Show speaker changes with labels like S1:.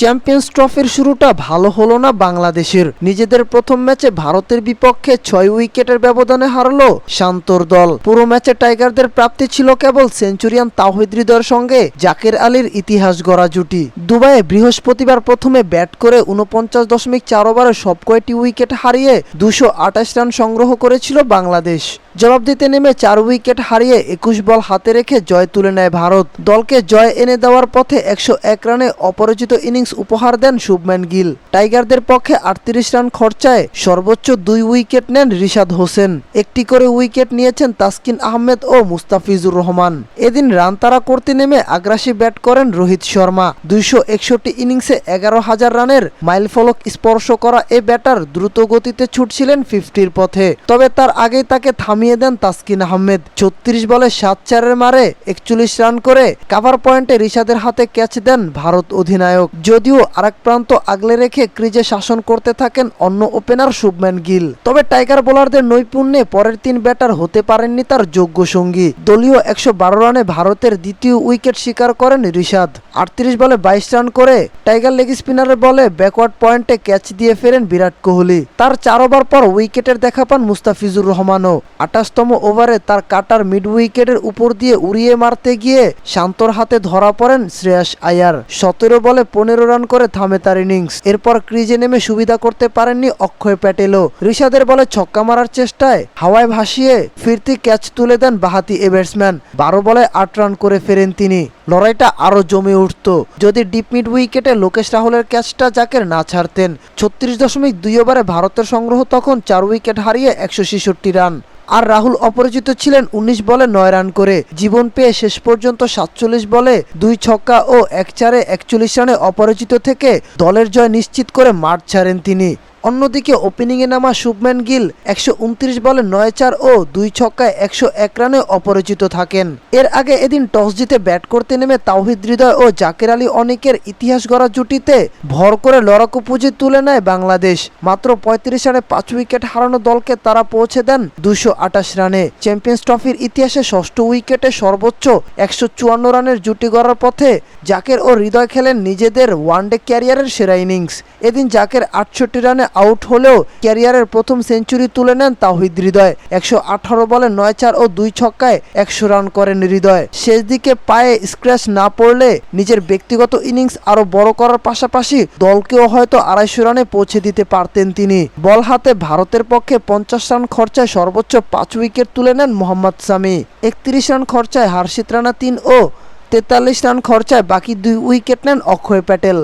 S1: Champions ট্রফির শুরুটা ভালো হলো না বাংলাদেশের। নিজেদের প্রথম ম্যাচে ভারতের বিপক্ষে ছয় উইকেটের ব্যবধানে হারলো শান্তর দল। পুরো ম্যাচে টাইগারদের প্রাপ্তি ছিল কেবল সেঞ্চুরিয়ান তাওহিদ হৃদয়ের সঙ্গে জাকের আলীর ইতিহাস গড়া জুটি। দুবাইয়ে বৃহস্পতিবার প্রথমে ব্যাট করে উনপঞ্চাশ দশমিক চার ওভারে সব কয়টি উইকেট হারিয়ে দুশো রান সংগ্রহ করেছিল বাংলাদেশ। জবাব দিতে নেমে চার উইকেট হারিয়ে একুশ বল হাতে রেখে জয় তুলে নেয় ভারত। দলকে জয় এনে দেওয়ার পথে একশো এক রানে অপরাজিত ইনিংস উপহার দেন শুভম্যান গিল। টাইগারদের পক্ষে আটত্রিশ রান খরচায় সর্বোচ্চ দুই উইকেট নেন রিশাদ হোসেন। একটি করে উইকেট নিয়েছেন তাসকিন আহমেদ ও মুস্তাফিজুর রহমান। এদিন রান তারা করতে নেমে আগ্রাসী ব্যাট করেন রোহিত শর্মা। দুইশো একষট্টি ইনিংসে এগারো হাজার রানের মাইলফলক স্পর্শ করা এ ব্যাটার দ্রুত গতিতে ছুটছিলেন ফিফটির পথে। তবে তার আগেই তাকে থামিয়ে দেন তাসকিন আহমেদ। ছত্রিশ বলে সাত চারের মারে একচল্লিশ রান করে কাভার পয়েন্টে রিশাদের হাতে ক্যাচ দেন ভারত অধিনায়ক। যদিও আরেক প্রান্ত আগলে রেখে ক্রিজে শাসন করতে থাকেন অন্য ওপেনার শুভম্যান গিল। তবে টাইগার বোলারদের নৈপুণ্যে পরের তিন ব্যাটার হতে পারেননি তার যোগ্য সঙ্গী। দলীয় একশো বারো রানে ভারতের দ্বিতীয় উইকেট শিকার করেন রিশাদ। আটত্রিশ বলে বাইশ রান করে টাইগার লেগ স্পিনারের বলে ব্যাকওয়ার্ড পয়েন্টে ক্যাচ দিয়ে ফেরেন বিরাট কোহলি। তার চার ওভার পর উইকেটের দেখা পান মুস্তাফিজুর রহমানও। আঠাশতম ওভারে তার কাটার মিড উইকেটের উপর দিয়ে উড়িয়ে মারতে গিয়ে শান্তর হাতে ধরা পড়েন শ্রেয়াস আয়ার। সতেরো বলে পনেরো রান করে থামে তার ইনিংস। এরপর ক্রিজে নেমে সুবিধা করতে পারেননি অক্ষয় প্যাটেলও। ঋষাদের বলে ছক্কা মারার চেষ্টায় হাওয়ায় ভাসিয়ে ফিরতি ক্যাচ তুলে দেন বাহাতি এ ব্যাটসম্যান। বারো বলে আট রান করে ফেরেন তিনি। লড়াইটা আরও জমে উঠত। যদি ডিপ মিড উইকেটে লোকেশ রাহুলের ক্যাচটা জাকের না ছাড়তেন, ছত্রিশ দশমিক দুই ওভারে ভারতের সংগ্রহ তখন চার উইকেট হারিয়ে একশো ছেষট্টি রান। আর রাহুল অপরিচিত ছিলেন উনিশ বলে নয় রান করে। জীবন পেয়ে শেষ পর্যন্ত সাতচল্লিশ বলে দুই ছক্কা ও এক চারে একচল্লিশ রানে অপরাজিত থেকে দলের জয় নিশ্চিত করে মাঠ ছাড়েন তিনি। অন্যদিকে ওপেনিংয়ে নামা শুভম্যান গিল একশো উনত্রিশ বলে নয় চার ও দুই ছক্কায় একশো এক রানে অপরাজিত থাকেন। এর আগে এদিন টস জিতে ব্যাট করতে নেমে তাওহিদ হৃদয় ও জাকের আলী অনেকের ইতিহাস গড়া জুটিতে ভর করে লড়াকু পুঁজি তুলে নেয় বাংলাদেশ। মাত্র পঁয়ত্রিশ রানে পাঁচ উইকেট হারানো দলকে তারা পৌঁছে দেন দুশো রানে। চ্যাম্পিয়ন্স ট্রফির ইতিহাসে ষষ্ঠ উইকেটে সর্বোচ্চ একশো চুয়ান্ন রানের জুটি গড়ার পথে জাকের ও হৃদয় খেলেন নিজেদের ওয়ানডে ক্যারিয়ারের সেরা ইনিংস। এদিন জাকের আটষট্টি রানে আউট হলেও ক্যারিয়ারের প্রথম সেঞ্চুরি তুলে নেন তাহিদ হৃদয়। একশো আঠারো বলে নয় চার ও দুই ছক্কায় একশো রান করেন হৃদয়। শেষ দিকে পায়ে স্ক্র্যাচ না পড়লে নিজের ব্যক্তিগত ইনিংস আরও বড় করার পাশাপাশি দলকেও হয়তো আড়াইশো রানে পৌঁছে দিতে পারতেন তিনি। বল হাতে ভারতের পক্ষে পঞ্চাশ রান খরচায় সর্বোচ্চ পাঁচ উইকেট তুলে নেন মোহাম্মদ সামি। একত্রিশ রান খরচায় হার্ষিত রানা তিন ও তেতাল্লিশ রান খরচায় বাকি দুই উইকেট নেন অক্ষয় প্যাটেল।